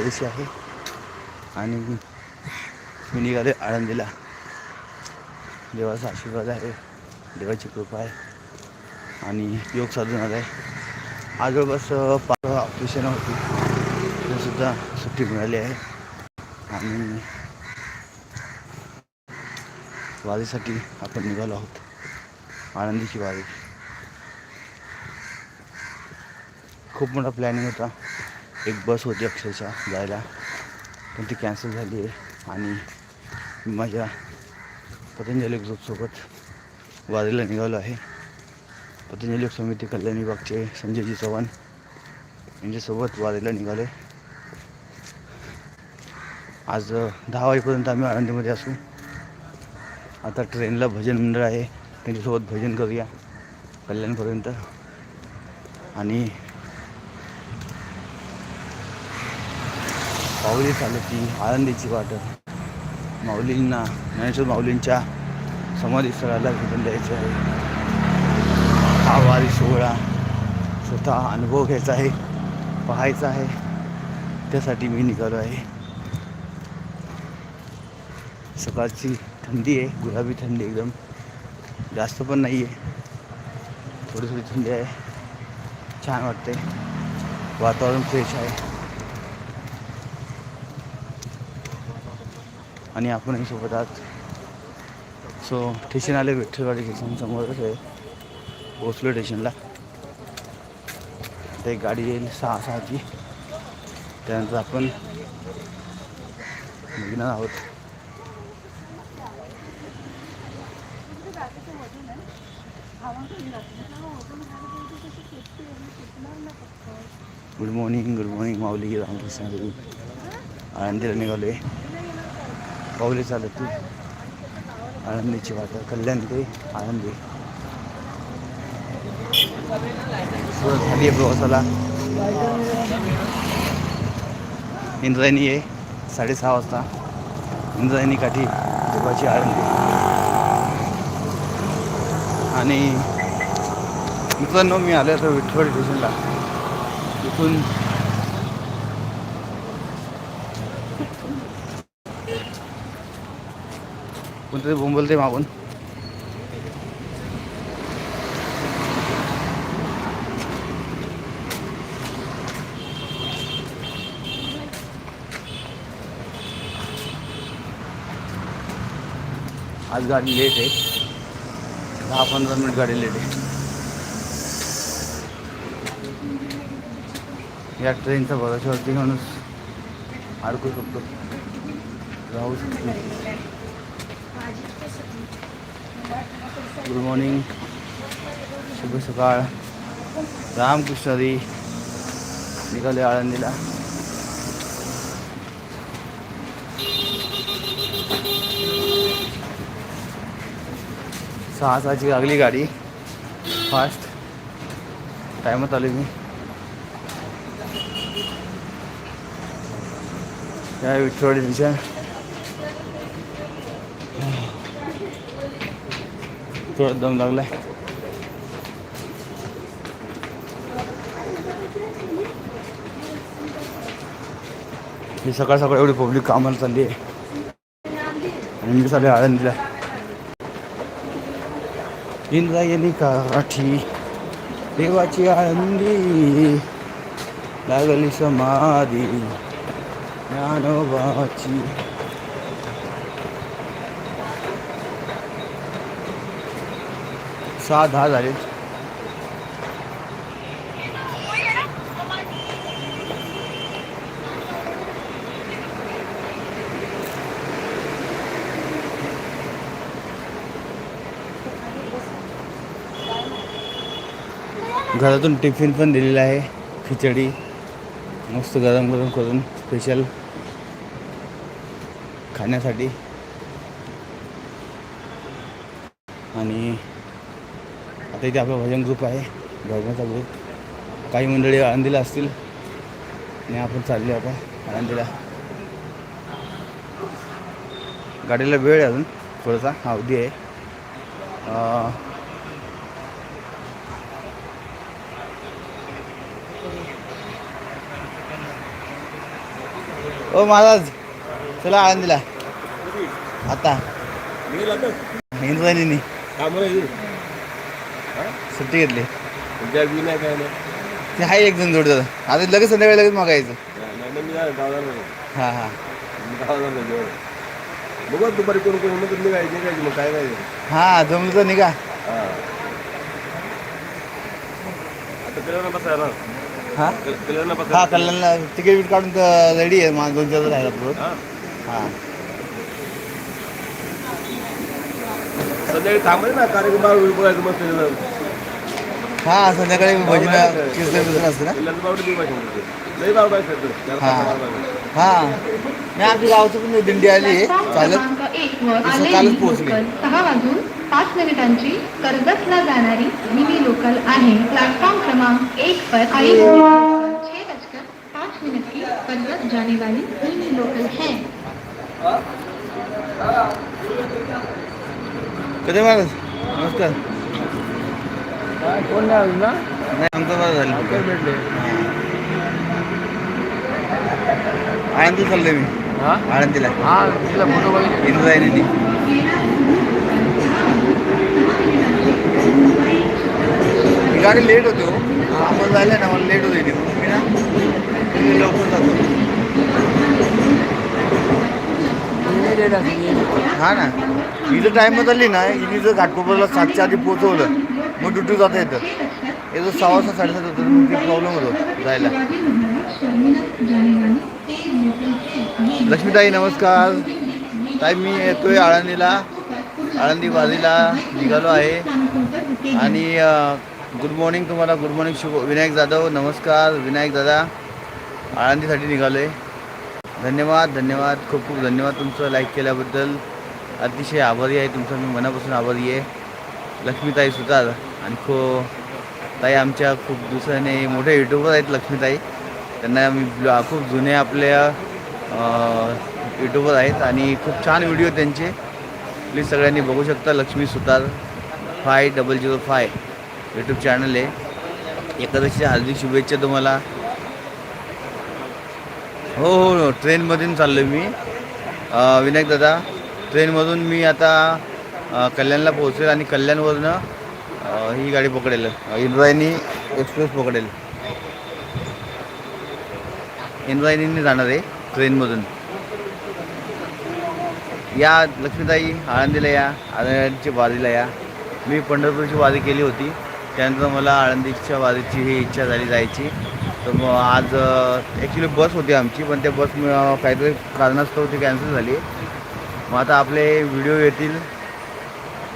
दिवशी आहे. आणि मी निघाले आळंदीला. देवाचा आशीर्वाद आहे. देवाची कृपा आहे. आणि योग साधणार आहे. आज बस पाच ऑपरेशन होती सुद्धा सुट्टी मिळाली आहे. आणि वारीसाठी आपण निघालो आहोत. आनंदीची वारी. खूप मोठा प्लॅनिंग होता. एक बस होती अक्षरशः जायला. पण ती कॅन्सल झाली आहे. आणि मी माझ्या पतंजली ग्रुपसोबत वारीला निघालो आहे. पतंजली समिती कल्याण विभागचे संजयजी चव्हाण यांच्यासोबत वारीला निघाले आज दहा वाजेपर्यंत आम्ही आळंदीमध्ये असू. आता ट्रेनला भजन मंडळ आहे. त्यांच्यासोबत भजन करूया कल्याणपर्यंत. आणि पावली चालती आळंदीची वाट. माऊलींना ज्ञानेश्वर माऊलींच्या समाधीस्थळाला भेटून द्यायचं आहे. हा वारी सोहळा स्वतः अनुभव घ्यायचा आहे पाहायचा आहे. त्यासाठी मी निघालो आहे. सकाळची थंडी आहे गुलाबी थंडी एकदम. जास्त पण नाही आहे. थोडी थोडी थंडी आहे. छान वाटते वातावरण फ्रेश आहे. आणि आपणही सोबत आहात सो स्टेशन आले विठ्ठलवाडी स्टेशन समोरच आहे. पोचलो स्टेशनला ते एक गाडी येईल सहा सहाची. त्यानंतर आपण निघणार आहोत. गुड मॉर्निंग गुड मॉर्निंग माऊली. रामकृष्ण. गुरु निघालो आहे पाऊली चालत ती. आळंदीची वाट कल्याण ते आळंदी. सुरुवात झाली आहे प्रवासाला. इंद्रायणी आहे साडेसहा वाजता. इंद्रायणी काठी देवाची आळंदी. आणि मित्रांनो मी आलो तर विठ्ठल स्टेशनला. इथून कोणतरी बोंबलते मागून. आज गाडी लेट आहे. दहा पंधरा मिनिट गाडी लेट आहे. या ट्रेनचा भरोशावरती माणूस अडकू शकतो. राहू शकतो. गुड मॉर्निंग शुभ सकाळ. रामकृष्णरी निघाले आळंदीला. सहा सहाची लागली गाडी. फास्ट टायमात आले मी. काय विठ्ठल स्टेशन थोडा दम लागलाय ही सकाळ सकाळ एवढी पब्लिक कामाला चालली आहे आणि मी चालले आळंदीला इंद्रायणी काठी देवाची आळंदी लागली समाधी ज्ञानोबाची सहा दहा झाले. घरातून टिफिन पण दिलेला आहे खिचडी मस्त गरम गरम करून स्पेशल खाण्यासाठी आणि आता इथे आपला भजन ग्रुप आहे. भजनाचा ग्रुप काही मंडळी आळंदीला असतील. आणि आपण चालले आता आळंदीला गाडीला वेळ आहे अजून. थोडासा अवधी आहे. ओ महाराज चला आळंदीला आता. निघेल आता इंद्रायणींनी कामाला येईल सुट्टी घेतली. उद्या बी नाही काय नाही. ते आहे एक जण जोडतं आता लगेच संध्याकाळी लगेच मागायचं. नाही, नाही मी नाही. हां हां. नाही जेवण बघू आता दुपारी कोण कोण म्हणून निघायची निघायची मग काय नाही. हां जमलं तर निघा. हा. आता कल्याण हां? कल्याण हा कल्याणला. तिकीट बिट काढून रेडी आहे माझं दोन चार राहिला पुढं हा. हां. संध्याकाळी थांबायचं ना बघायचं मस्त. हां संध्याकाळी भजन कीर्तन बिर्तन असतं ना लई हा. हां नाही आमच्या गावचं पण दिंडी आली आहे चालत तसं कालच पोहोचली. सहा वाजून पाच मिनिटांची कर्जतला जाणारी मिनी लोकल आहे प्लेटफॉर्म क्रमांक एक पर आई छह बजकर पाँच मिनट की कर्जत जाने वाली मिनी लोकल है. कधी महाराज नमस्कार कोण नाही अजून ना नाही आमचं बरं झालं काय भेटले आळंदी चाललोय मी हा आळंदीला हा तिला फोटो बघितले इंद्रायणी ही गाडी लेट होते हो आपण जायला ना मला लेट होते ती म्हणून मी ना मी लवकर जातो हा ना. इथं टाईम चालली ना इथे जर घाटकोपरला सातच्या आधी पोहोचवलं मग ड्युटी जाता येतं. येतं जर सहा वाजता साडेसात होतं मग ते प्रॉब्लेम होतो जायला. लक्ष्मीताई नमस्कार. ताई मी येतोय आळंदीला. आळंदी वादीला निघालो आहे. आणि गुड मॉर्निंग तुम्हाला. गुड मॉर्निंग शुभ विनायक जाधव नमस्कार. विनायक दादा आळंदीसाठी निघालो आहे धन्यवाद धन्यवाद. खूप खूप धन्यवाद तुमचं लाईक केल्याबद्दल. अतिशय आभारी आहे तुमचं. मी मनापासून आभारी आहे. लक्ष्मीताई सुतार आणि खो ताई आमच्या खूप दिवसाने मोठे युट्यूबर आहेत लक्ष्मीताई. त्यांना मी ब्लॉ- खूप जुने आपल्या युट्यूबर आहेत आणि खूप छान व्हिडिओ त्यांचे. प्लीज सगळ्यांनी बघू शकता Lakshmi Sutar five double zero five YouTube channel आहे. एकादशीच्या हार्दिक शुभेच्छा तुम्हाला. हो हो हो. ट्रेनमधून चाललो आहे मी विनायक दादा ट्रेनमधून मी आता कल्याणला पोहोचेल आणि कल्याणवरनं ही गाडी पकडेल. इंद्रायणी एक्सप्रेस पकडेल. इंद्रायणीने जाणार आहे ट्रेनमधून. या लक्ष्मीताई आळंदीला या आळंदीच्या वारीला या. मी पंढरपूरची वारी केली होती. त्यानंतर मला आळंदीच्या वारीची ही इच्छा झाली जायची. तर मग आज ॲक्च्युली बस होती आमची पण त्या बस काहीतरी कारणास्तव ती कॅन्सल झाली. मग आता आपले व्हिडिओ येतील.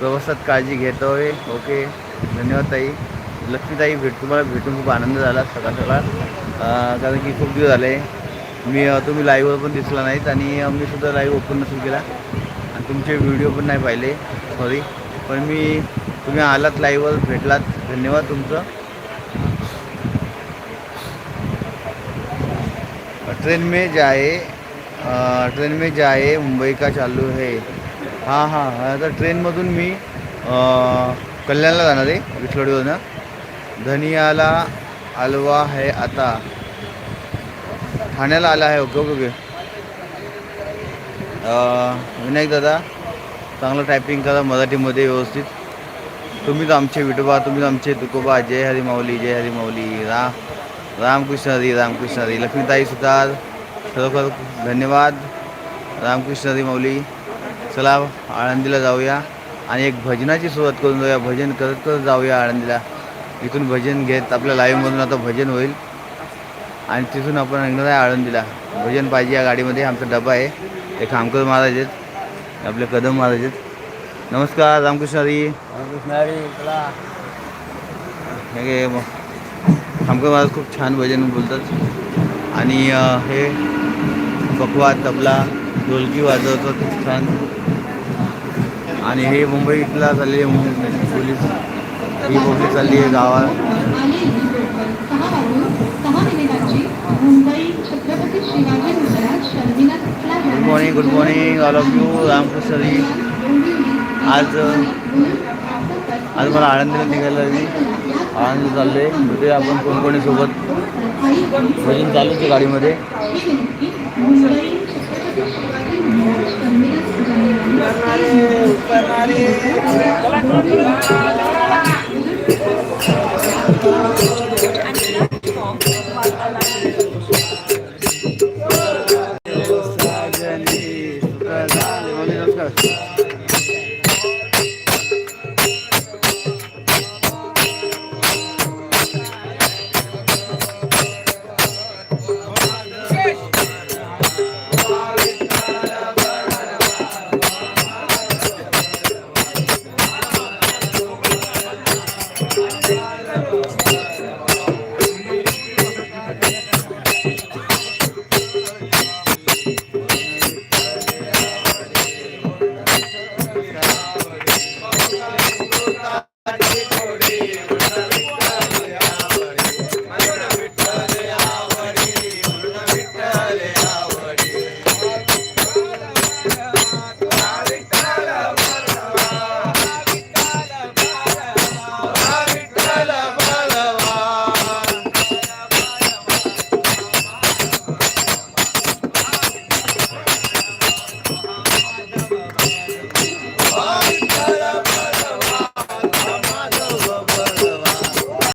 व्यवस्थित काळजी घेतोय ओके धन्यवाद ताई. लक्ष्मीताई भेट तुम्हाला भेटून खूप आनंद झाला सकाळ सकाळ. कारण की खूप दिवस झाले. मी तुम्ही लाईव्हवर पण दिसला नाहीत आणि मी सुद्धा लाईव्ह ओपन नसेल केला आणि तुमचे व्हिडिओ पण नाही पाहिले. सॉरी पण मी तुम्ही आलात लाईव्हवर भेटलात. धन्यवाद तुमचं. ट्रेन में जाए ट्रेन में जाए मुंबई का चालू है। हां हां हां तर ट्रेनमधून मी कल्याणला जाणार आहे विठलोडीवरनं धनियाला आलवा है आता. ठाण्याला आला आहे ओके ओके ओके. विनायक दादा चांगलं टायपिंग करा मराठीमध्ये व्यवस्थित. तुम्हीच आमचे विठोबा तुम्हीच आमचे तुकोबा जय हरी माऊली जय हरी माऊली रा. रामकृष्ण हरी रामकृष्ण हरी. लक्ष्मीताई सुतार खरोखर धन्यवाद. रामकृष्ण हरी माऊली चला आळंदीला जाऊया आणि एक भजनाची सुरुवात करून जाऊया. भजन करत करत जाऊया आळंदीला. इथून भजन घेत आपल्या लाईव्हमधून आता भजन होईल. आणि तिथून आपण निघणार आहे आळंदीला. भजन पाहिजे या गाडीमध्ये. आमचा डबा आहे. हे खामकर महाराज आहेत. आपले कदम महाराज आहेत. नमस्कार रामकृष्ण हरी. हे घे मग. खामकर महाराज खूप छान भजन बोलतात. आणि हे बकवा तबला ढोलकी वाजवतात खूप छान. आणि हे मुंबईतला चालली आहे मुंबई म्हणजे पोलीस. ही पोलीस चालली आहे गावात. Good morning good morning all of you Ramkrishna आज आज मला आनंद निघायला आनंद चाललो आहे कुठे आपण कोणकोणीसोबत भजन चालू होते गाडीमध्ये